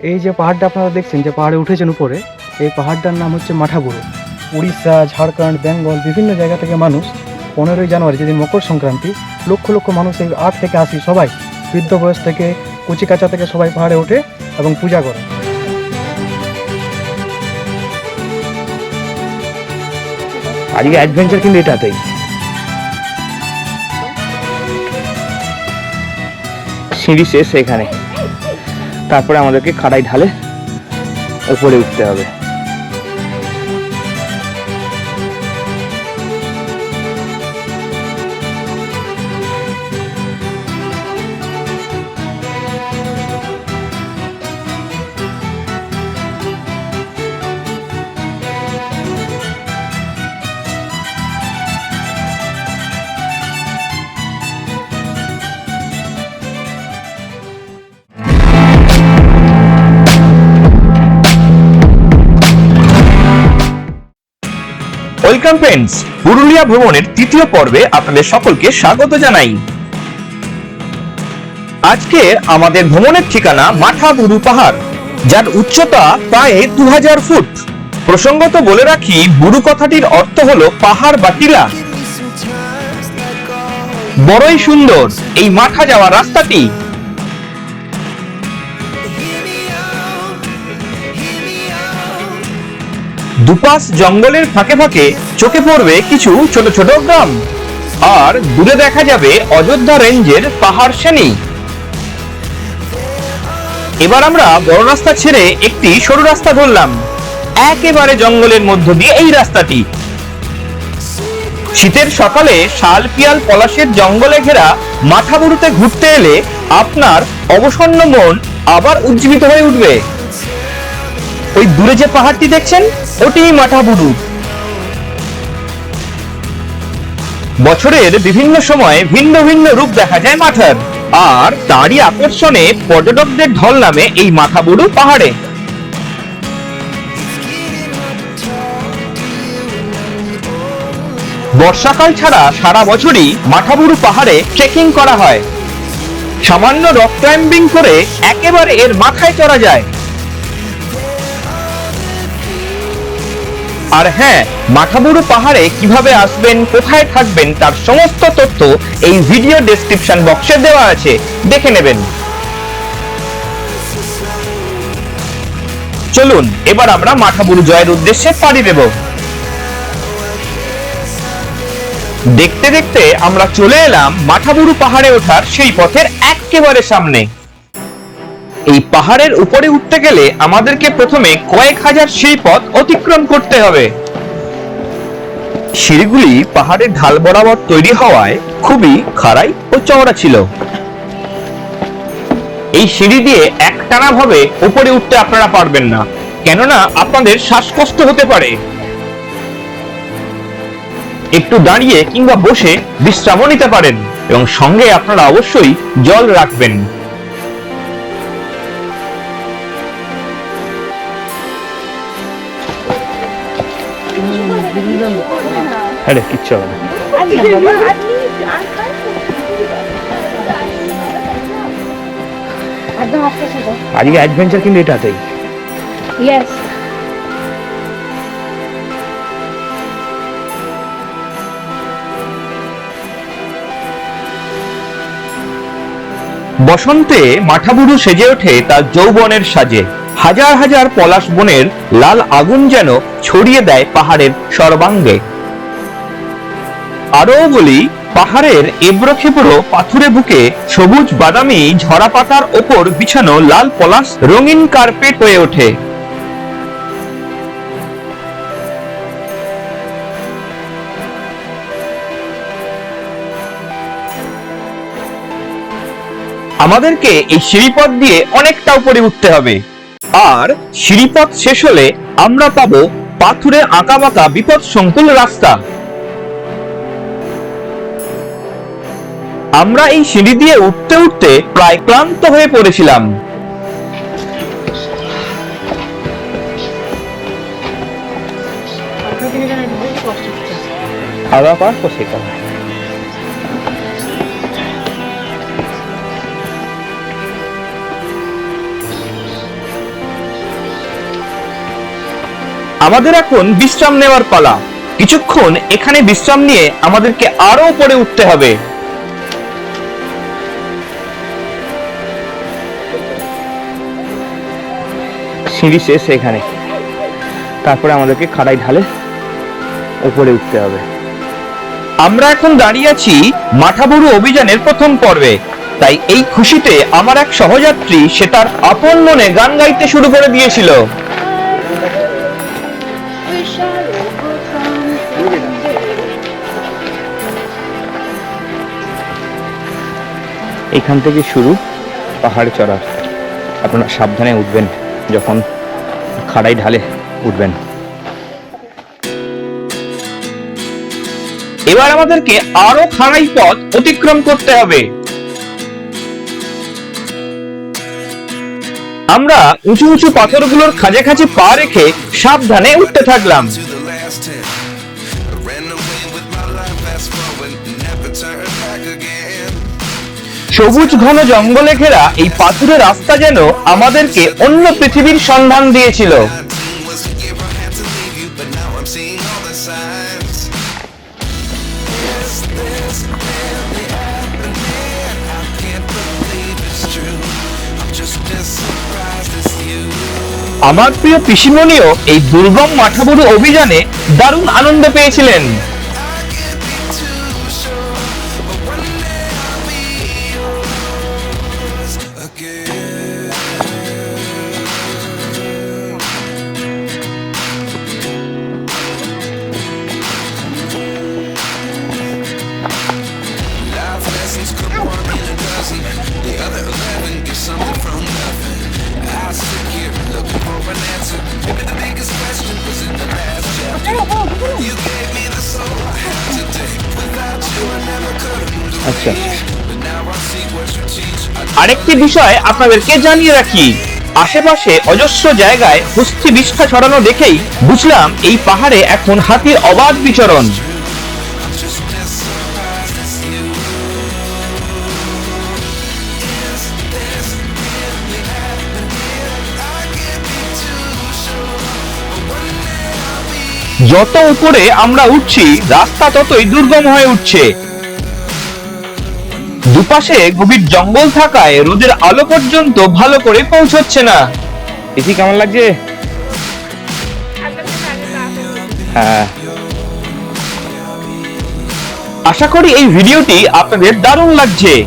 এই যে পাহাড়টা আপনারা দেখছেন, যে পাহাড়ে উঠেছেন উপরে, এই পাহাড়টার নাম হচ্ছে মাঠাবুড়ো উড়িষ্যা, ঝাড়খণ্ড, বেঙ্গল, বিভিন্ন জায়গা থেকে মানুষ পনেরোই জানুয়ারি, যেদিন মকর সংক্রান্তি, লক্ষ লক্ষ মানুষ এই আট থেকে আশি সবাই বৃদ্ধ বয়স থেকে কুচিকাচা থেকে সবাই পাহাড়ে ওঠে এবং পূজা করে। আজকে অ্যাডভেঞ্চার কিন্তু এটাতেই। সিঁড়ি শেষ এখানে। তারপরে আমাদেরকে খাড়াই ঢালে উপরে উঠতে হবে। ওয়েলকাম ফ্রেন্ডস পুরুলিয়া ভ্রমণের তৃতীয় পর্বে আপনাদের সকলকে স্বাগত জানাই। আজকে আমাদের ভ্রমণের ঠিকানা মাঠাবুরু পাহাড়, যার উচ্চতা প্রায় দু হাজার ফুট। প্রসঙ্গত বলে রাখি, বুরু কথাটির অর্থ হলো পাহাড় বা টিলা। বড়ই সুন্দর এই মাঠা যাওয়ার রাস্তাটি। দুপাশ জঙ্গলের ফাঁকে ফাঁকে চোখে পড়বে কিছু ছোট ছোট গ্রাম। আর দূরে দেখা যাবে অযোধ্যা রেঞ্জের পাহাড় শ্রেণি। এবার আমরা বড় রাস্তা ছেড়ে একটি সরু রাস্তা ধরলাম। একেবারে জঙ্গলের মধ্য দিয়ে এই রাস্তাটি। শীতের সকালে শাল, পিয়াল, পলাশের জঙ্গলে ঘেরা মাথাবুরুতে ঘুরতে এলে আপনার অবসন্ন মন আবার উজ্জীবিত হয়ে উঠবে। ওই দূরে যে পাহাড়টি দেখছেন, ওটিই মাঠাবুরু বছরের বিভিন্ন সময়ে ভিন্ন ভিন্ন রূপ দেখা যায় মাথার আর তারই আকর্ষণে পর্যটকদের ঢল নামে এই মাথাবুরু পাহাড়ে। বর্ষাকাল ছাড়া সারা বছরই মাঠাবুরু পাহাড়ে ট্রেকিং করা হয়। সামান্য রক ক্লাইম্বিং করে একেবারে এর মাথায় চড়া যায়। আর হ্যাঁ মাঠাবুরু পাহাড়ে কীভাবে আসবেন, কোথায় থাকবেন, তার সমস্ত তথ্য এই ভিডিও ডেসক্রিপশন বক্সে দেওয়া আছে। দেখে নেবেন। চলুন, এবার আমরা মাঠাবুরু জয়ের উদ্দেশ্যে পাড়ি দেব। দেখতে দেখতে আমরা চলে এলাম মাঠাবুরু পাহাড়ে ওঠার সেই পথের একেবারে সামনে। এই পাহাড়ের উপরে উঠতে গেলে আমাদেরকে প্রথমে কয়েক হাজার সিঁড়ি পথ অতিক্রম করতে হবে। সিঁড়িগুলি পাহাড়ের ঢাল বরাবর তৈরি হওয়ায় খুবই খাড়াই ও চওড়া ছিল। এই সিঁড়ি দিয়ে একটানা ভাবে উপরে উঠতে আপনারা পারবেন না, কেননা আপনাদের শ্বাসকষ্ট হতে পারে। একটু দাঁড়িয়ে কিংবা বসে বিশ্রামও নিতে পারেন এবং সঙ্গে আপনারা অবশ্যই জল রাখবেন। হ্যাঁ কিচ্ছু হবে না। আজকে অ্যাডভেঞ্চার কিন্তু এটাতেই। ইয়েস বসন্তে মাঠাবুরু সেজে ওঠে তার যৌবনের সাজে। হাজার হাজার পলাশ বনের লাল আগুন যেন ছড়িয়ে দেয় পাহাড়ের সর্বাঙ্গে। আরও বলি, পাহাড়ের এবড়ো খেবড়ো পাথুরে বুকে সবুজ বাদামি ঝরা পাতার ওপর বিছানো লাল পলাশ রঙিন কার্পেট হয়ে ওঠে। আমাদেরকে এই সিঁড়িপথ দিয়ে অনেকটা উপরে উঠতে হবে। আর সিঁড়িপথ শেষ হলে আমরা পাবো পাথুরে আঁকা বাঁকা বিপদ সংকুল রাস্তা। আমরা এই সিঁড়ি দিয়ে উঠতে উঠতে প্রায় ক্লান্ত হয়ে পড়েছিলাম। খাওয়া দাওয়া। আমাদের এখন বিশ্রাম নেওয়ার পালা। কিছুক্ষণ এখানে বিশ্রাম নিয়ে আমাদেরকে আরও উপরে উঠতে হবে। সিঁড়ি শেষ এখানে। তারপরে আমাদেরকে খাড়াই ঢালে উপরে উঠতে হবে। আমরা এখন দাঁড়িয়ে আছি মাঠাবুরু অভিযানের প্রথম পর্বে। তাই এই খুশিতে আমার এক সহযাত্রী, সে তার আপন মনে গান গাইতে শুরু করে দিয়েছিল. এখান থেকে শুরু পাহাড়ে চড়ার। আপনারা সাবধানে উঠবেন। যখন খাড়াই ঢালে উঠবেন। এবার আমাদেরকে আরও খাড়াই পথ অতিক্রম করতে হবে। আমরা উঁচু উঁচু পাথরগুলোর খাজে খাঁজে পা রেখে সাবধানে উঠতে থাকলাম। সবুজ ঘন জঙ্গলে ঘেরা এই পাথুরে রাস্তা যেন আমাদেরকে অন্য পৃথিবীর সন্ধান দিয়েছিল। আমার প্রিয় পিসিমণিও এই দুর্গম মাঠাবুরু অভিযানে দারুণ আনন্দ পেয়েছিলেন। আচ্ছা। আরেকটি বিষয় আপনাদেরকে জানিয়ে রাখি। আশেপাশে অজস্র জায়গায় হুস্তি বিষ্ঠা ছড়ানো দেখেই বুঝলাম এই পাহাড়ে এখন হাতির অবাধ বিচরণ। যত উপরে আমরা উঠছি, রাস্তা ততই দুর্গম হয়ে উঠছে। দুপাশে গভীর জঙ্গল থাকায় রোদের আলো পর্যন্ত ভালো করে পৌঁছচ্ছে না। এসি কেমন লাগছে? হ্যাঁ। আশা করি এই ভিডিওটি আপনাদের দারুণ লাগছে।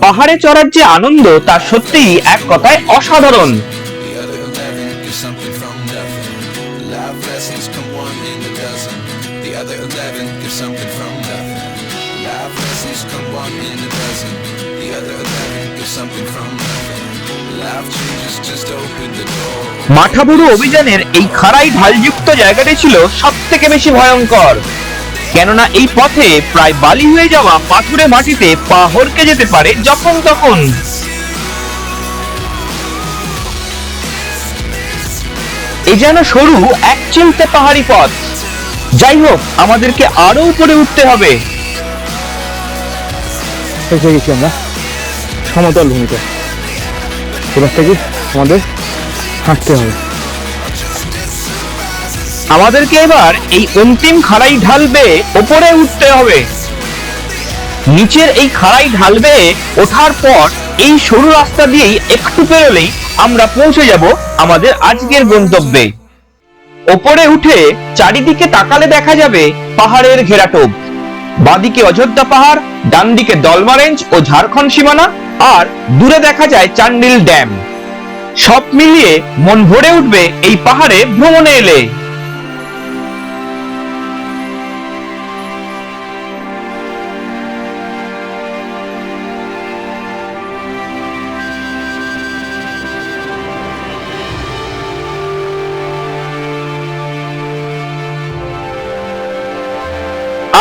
পাহাড়ে চড়ার যে আনন্দ, তা সত্যিই এক কথায় অসাধারণ। মাঠাবুরু অভিযানের এই খাড়াই ঢালযুক্ত জায়গাটি ছিল সব থেকে বেশি ভয়ঙ্কর। কেননা এই পথে প্রায় বালি হয়ে যাওয়া পাথুরে মাটিতে পা হরকে যেতে পারে যখন তখন। এই যেন সরু এক চিলতে পাহাড়ি পথ। যাই হোক, আমাদেরকে আরও উপরে উঠতে হবে। আমরা। সমতল ভূমিতে। এবার থেকে আমাদের হাঁটতে হবে। আমাদেরকে এবার এই অন্তিম খাড়াই ঢালবে ওপরে উঠতে হবে। নিচের এই খাড়াই ঢালবে ওঠার পর এই সরু রাস্তা দিয়েই একটু পেরোলেই আমরা পৌঁছে যাব আমাদের আজকের গন্তব্যে। ওপরে উঠে চারিদিকে তাকালে দেখা যাবে পাহাড়ের ঘেরাটোপ। বাদিকে অযোধ্যা পাহাড় ডান দিকে দলমা রেঞ্জ ও ঝাড়খণ্ড সীমানা, আর দূরে দেখা যায় চান্ডিল ড্যাম। সব মিলিয়ে মন ভরে উঠবে এই পাহাড়ে ভ্রমণে এলে।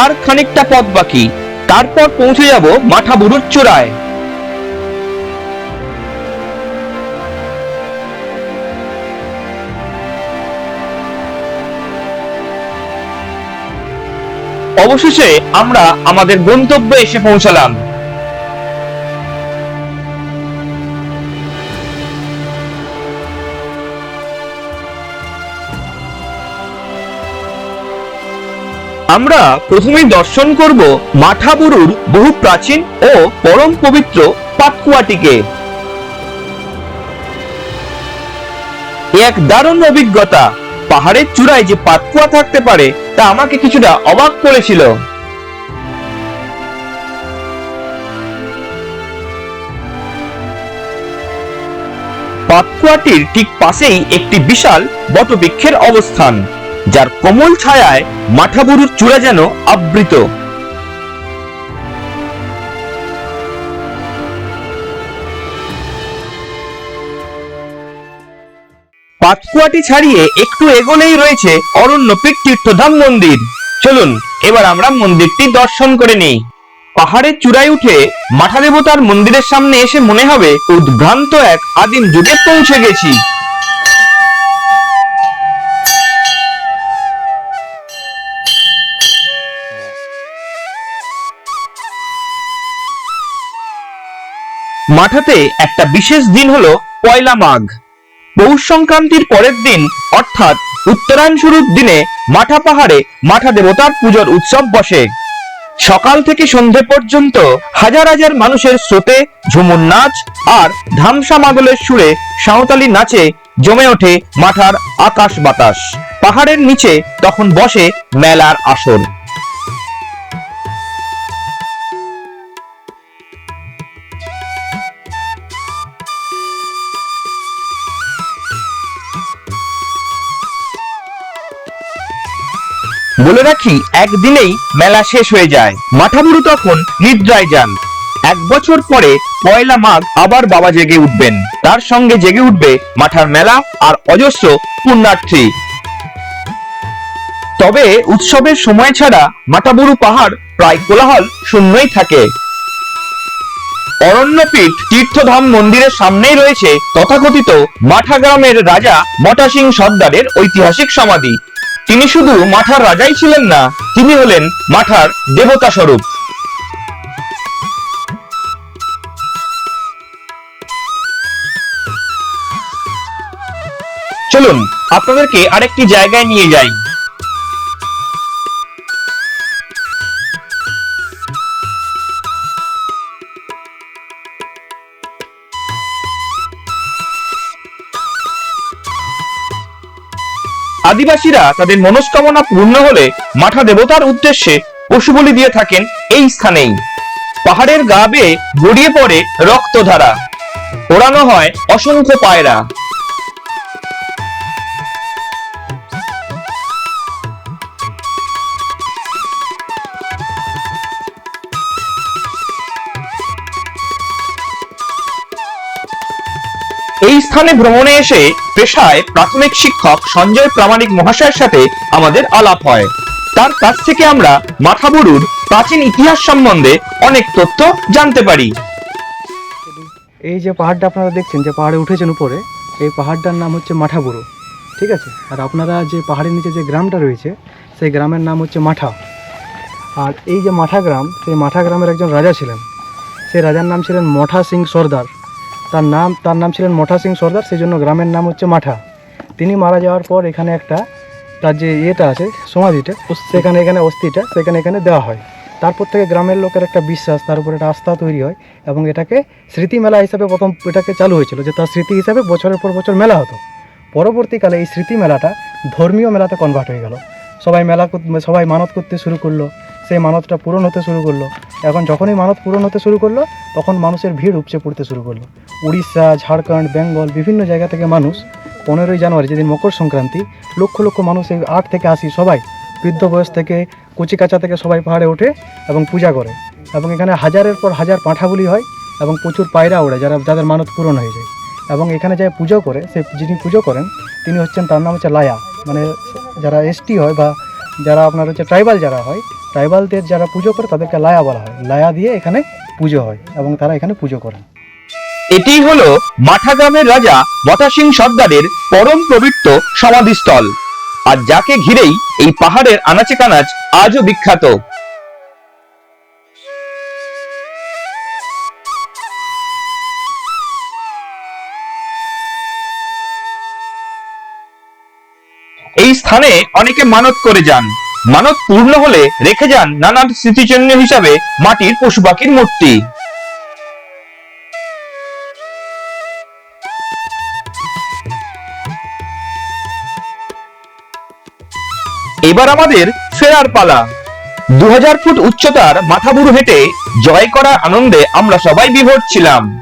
আর খানিকটা পথ বাকি, তারপর পৌঁছে যাব মাঠাবুরুর চূড়ায়। অবশেষে আমরা আমাদের গন্তব্যে এসে পৌঁছালাম। আমরা প্রথমেই দর্শন করব মাঠাবুরুর বহু প্রাচীন ও পরম পবিত্র পাতকুয়াটিকে এক দারুণ অভিজ্ঞতা। পাহাড়ের চূড়ায় যে পাতকুয়া থাকতে পারে, তা আমাকে কিছুটা অবাক করেছিল। পাতকুয়াটির ঠিক পাশেই একটি বিশাল বটবৃক্ষের অবস্থান, যার কোমল ছায়ায় মাঠাবুরুর চূড়া যেন আবৃত। পাতকুয়াটি ছাড়িয়ে একটু এগোলেই রয়েছে অরণ্যপীঠ তীর্থধাম মন্দির। চলুন, এবার আমরা মন্দিরটি দর্শন করে নিই। পাহাড়ের চূড়ায় উঠে মাঠা দেবতার মন্দিরের সামনে এসে মনে হবে উদ্ভ্রান্ত এক আদিম যুগে পৌঁছে গেছি। মাঠাতে একটা বিশেষ দিন হলো পয়লা মাঘ। পৌষ সংক্রান্তির পরের দিন, অর্থাৎ উত্তরায়ণ শুরুর দিনে মাঠা পাহাড়ে মাঠা দেবতার পুজোর উৎসব বসে। সকাল থেকে সন্ধে পর্যন্ত হাজার হাজার মানুষের স্রোতে ঝুমুর নাচ আর ধামসা মাদলের সুরে সাঁওতালি নাচে জমে ওঠে মাঠার আকাশ বাতাস। পাহাড়ের নিচে তখন বসে মেলার আসর। বলে রাখি, একদিনেই মেলা শেষ হয়ে যায়। মাঠাবুরু তখন নিদ্রায় যান। এক বছর পরে পয়লা মাঘ আবার বাবা জেগে উঠবেন। তার সঙ্গে জেগে উঠবে মাঠার মেলা আর অজস্র পুণ্যার্থী। তবে উৎসবের সময় ছাড়া মাঠাবুরু পাহাড় প্রায় কোলাহল শূন্যই থাকে। অরণ্যপীঠ তীর্থধাম মন্দিরের সামনেই রয়েছে তথাকথিত মাঠা গ্রামের রাজা মটা সিং সর্দারের ঐতিহাসিক সমাধি। তিনি শুধু মাঠার রাজাই ছিলেন না, তিনি হলেন মাঠার দেবতা স্বরূপ। চলুন, আপনাদেরকে আরেকটি জায়গায় নিয়ে যাই। আদিবাসীরা তাদের মনস্কামনা পূর্ণ হলে মাঠা দেবতার উদ্দেশ্যে পশু বলি দিয়ে থাকেন এই স্থানেই। পাহাড়ের গা বেয়ে গড়িয়ে পড়ে রক্তধারা। ওড়ানো হয় অসংখ্য পায়রা। স্থানে ভ্রমণে এসে পেশায় প্রাথমিক শিক্ষক সঞ্জয় প্রামাণিক মহাশয়ের সাথে আমাদের আলাপ হয়। তার কাছ থেকে আমরা মাথাবুরুর প্রাচীন ইতিহাস সম্বন্ধে অনেক তথ্য জানতে পারি। এই যে পাহাড়টা আপনারা দেখছেন, যে পাহাড়ে উঠেছেন উপরে, এই পাহাড়টার নাম হচ্ছে মাঠাবুড়ো ঠিক আছে? আর আপনারা যে পাহাড়ের নিচে যে গ্রামটা রয়েছে, সেই গ্রামের নাম হচ্ছে মাঠা। আর এই যে মাঠা গ্রাম, সেই মাঠা গ্রামের একজন রাজা ছিলেন। সেই রাজার নাম ছিলেন মঠা সিং সর্দার। তার নাম তার নাম ছিলেন মঠা সিং সর্দার সেই জন্য গ্রামের নাম হচ্ছে মাঠা। তিনি মারা যাওয়ার পর এখানে একটা তার যে ইয়েটা আছে, সমাধিটা সেখানে এখানে অস্থিটা, সেখানে এখানে দেওয়া হয়। তারপর থেকে গ্রামের লোকের একটা বিশ্বাস, তার উপর একটা আস্থা তৈরি হয় এবং এটাকে স্মৃতি মেলা হিসাবে প্রথম এটাকে চালু হয়েছিল, যে তার স্মৃতি হিসাবে বছরের পর বছর মেলা হতো। পরবর্তীকালে এই স্মৃতি মেলাটা ধর্মীয় মেলাতে কনভার্ট হয়ে গেল। সবাই মেলা সবাই মানত করতে শুরু করল। সেই মানতটা পূরণ হতে শুরু করল। এখন যখনই মানত পূরণ হতে শুরু করল, তখন মানুষের ভিড় উপচে পড়তে শুরু করল। উড়িষ্যা, ঝাড়খণ্ড, বেঙ্গল, বিভিন্ন জায়গা থেকে মানুষ পনেরোই জানুয়ারি, যেদিন মকর সংক্রান্তি, লক্ষ লক্ষ মানুষ এই আট থেকে আসি সবাই বৃদ্ধ বয়স থেকে কচিকাচা থেকে সবাই পাহাড়ে ওঠে এবং পূজা করে। এবং এখানে হাজারের পর হাজার পাঁঠাবুলি হয় এবং প্রচুর পায়রা ওড়ে যারা, যাদের মানত পূরণ হয়ে যায়। এবং এখানে যে পুজো করে সে যিনি পুজো করেন, তিনি হচ্ছেন তার নাম হচ্ছে লায়া। মানে যারা এসটি হয় বা যারা আপনার হচ্ছে ট্রাইবাল যারা হয় ট্রাইবালদের যারা পুজো করে তাদেরকে লায়া বলা হয়। লায়া দিয়ে এখানে পুজো হয় এবং তারা এখানে পুজো করেন। এটি হলো মাঠা গ্রামের রাজা বতাসিং সর্দারের পরম পবিত্র সমাধিস্থল। আর যাকে ঘিরেই এই পাহাড়ের আনাচে কানাচ আজও বিখ্যাত। এই স্থানে অনেকে মানত করে যান। মানত পূর্ণ হলে রেখে যান নানান স্মৃতিচিহ্ন হিসাবে মাটির পশু পাখির মূর্তি। এবার আমাদের ফেরার পালা। দু হাজার ফুট উচ্চতার মাথাবুরু হেঁটে জয় করার আনন্দে আমরা সবাই বিভোর ছিলাম।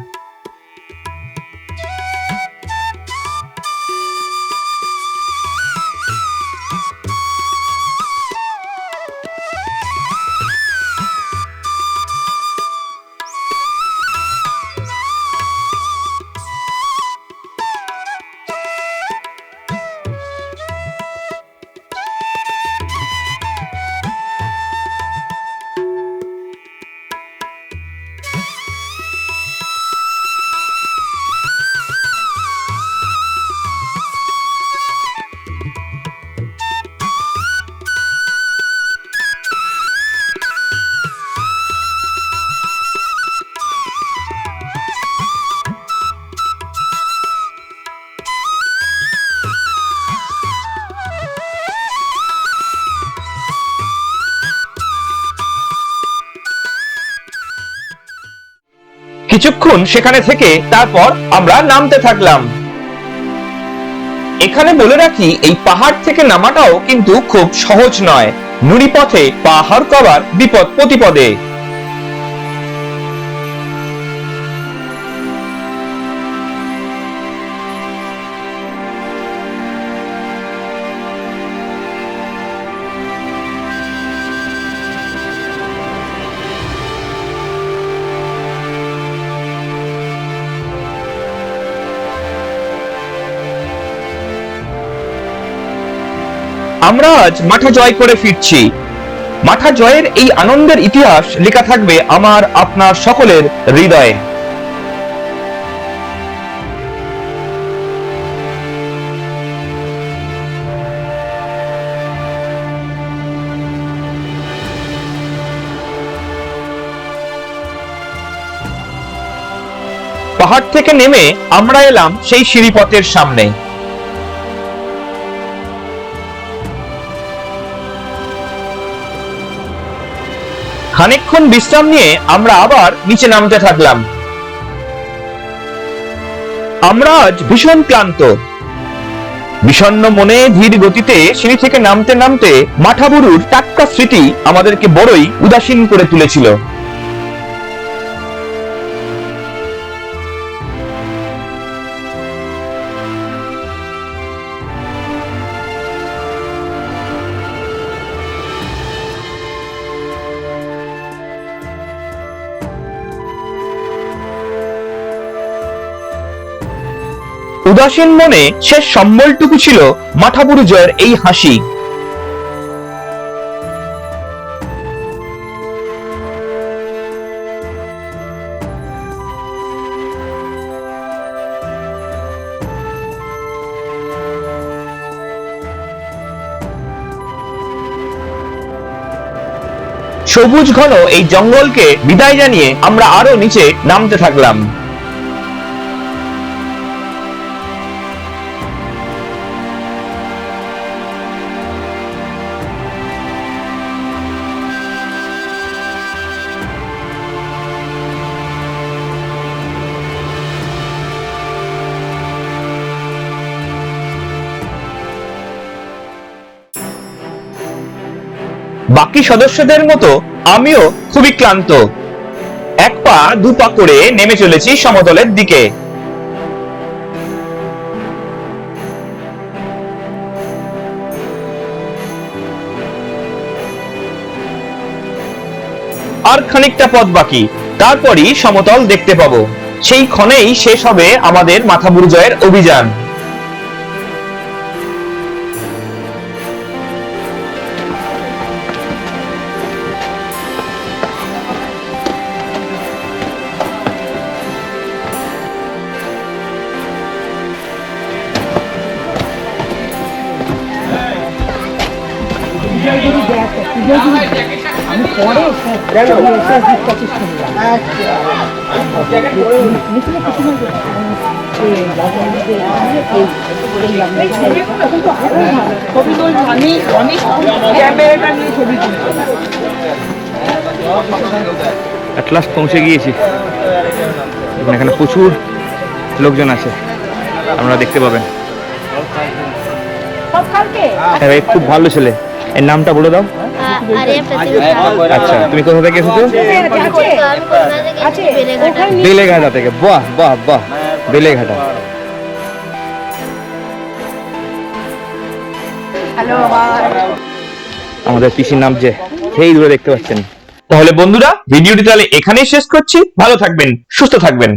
কিছুক্ষণ সেখানে থেকে তারপর আমরা নামতে থাকলাম। এখানে বলে রাখি, এই পাহাড় থেকে নামাটাও কিন্তু খুব সহজ নয়। নুড়ি পথে পাহাড় কবার বিপদ প্রতিপদে। আমরা আজ মাঠা জয় করে ফিরছি। মাঠা জয়ের এই আনন্দের ইতিহাস লেখা থাকবে আমার, আপনার সকলের হৃদয়ে। পাহাড় থেকে নেমে আমরা এলাম সেই সিঁড়িপথের সামনে। খানিকক্ষণ বিশ্রাম নিয়ে আমরা আবার নিচে নামতে থাকলাম। আমরা আজ ভীষণ ক্লান্ত। বিষণ্ন মনে ধীর গতিতে সিঁড়ি থেকে নামতে নামতে মাঠাবুরুর টাটকা স্মৃতি আমাদেরকে বড়ই উদাসীন করে তুলেছিল। উদাসীন মনে শেষ সম্বলটুকু ছিল মাঠাবুরু জয়ের এই হাসি। সবুজ ঘন এই জঙ্গলকে বিদায় জানিয়ে আমরা আরও নিচে নামতে থাকলাম। বাকি সদস্যদের মতো আমিও খুবই ক্লান্ত। এক পা দু পা করে নেমে চলেছি সমতলের দিকে। আর খানিকটা পথ বাকি, তারপরই সমতল দেখতে পাবো। সেই ক্ষণেই শেষ হবে আমাদের মাথাবুরু জয়ের অভিযান। পরে এসে শুনলাম অ্যাট লাস্ট পৌঁছে গিয়েছি। এখানে প্রচুর লোকজন আছে। আপনারা দেখতে পাবেন। হ্যাঁ ভাই খুব ভালো ছেলে। এর নামটা বলে দাও। আচ্ছা তুমি কোথা থেকে এসেছ? বেলেঘাটা থেকে। বাহ বাহ বাহ বেলেঘাটা। আমাদের পিসির নাম যে সেই দূরে দেখতে পাচ্ছেন। তাহলে বন্ধুরা ভিডিওটি তাহলে এখানেই শেষ করছি। ভালো থাকবেন সুস্থ থাকবেন।